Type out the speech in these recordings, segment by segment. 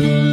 you.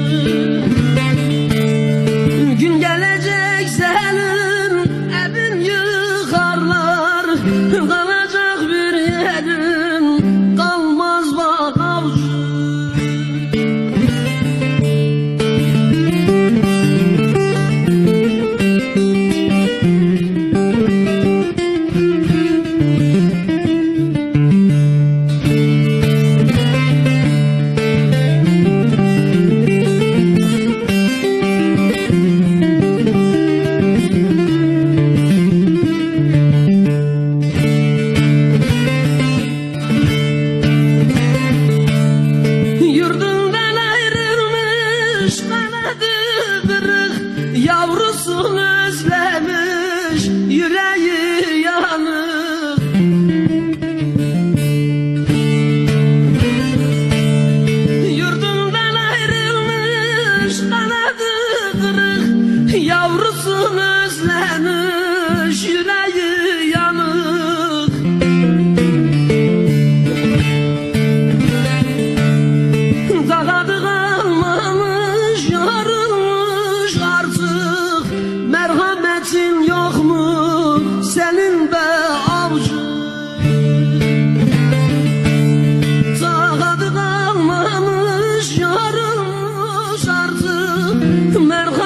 Yavrusun özlemiş yüreği yanık Kısmetin yok mu senin be avcı Takadı kalmamış yarımız artık Merhamet